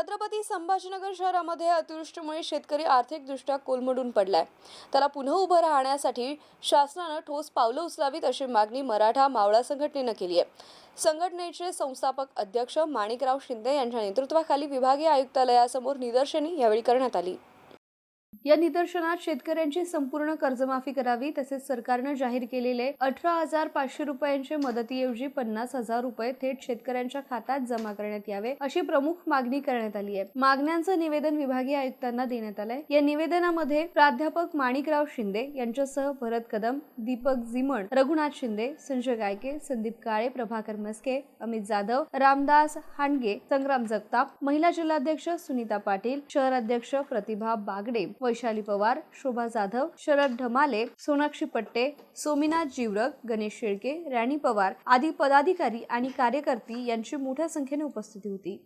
छत्रपती संभाजीनगर शहरामध्ये अतिवृष्टीमुळे शेतकरी आर्थिकदृष्ट्या कोलमडून पडलाय. त्याला पुन्हा उभं राहण्यासाठी शासनानं ठोस पावलं उचलावीत अशी मागणी मराठा मावळा संघटनेनं केली आहे. संघटनेचे संस्थापक अध्यक्ष माणिकराव शिंदे यांच्या नेतृत्वाखाली विभागीय आयुक्तालयासमोर निदर्शने यावेळी करण्यात आली. या निदर्शनात शेतकऱ्यांची संपूर्ण कर्जमाफी करावी तसेच सरकारनं जाहीर केलेले अठरा हजार पाचशे रुपयांचे मदतीऐवजी पन्नास हजार रुपये थेट शेतकऱ्यांच्या खात्यात जमा करण्यात यावे अशी प्रमुख मागणी करण्यात आली आहे. मागण्यांचं निवेदन विभागीय आयुक्तांना देण्यात आलंय. या निवेदनामध्ये प्राध्यापक माणिकराव शिंदे यांच्यासह भरत कदम दीपक जिमण रघुनाथ शिंदे संजय गायके संदीप काळे प्रभाकर मस्के अमित जाधव रामदास हांडगे संग्राम जगताप महिला जिल्हाध्यक्ष सुनीता पाटील शहर अध्यक्ष प्रतिभा बागडे वैशाली पवार शोभा जाधव शरद ढमाले सोनाक्षी पट्टे सोमीनाथ जीवरक गणेश शेळके राणी पवार आदी पदाधिकारी आणि कार्यकर्ती यांची मोठ्या संख्येने उपस्थिती होती.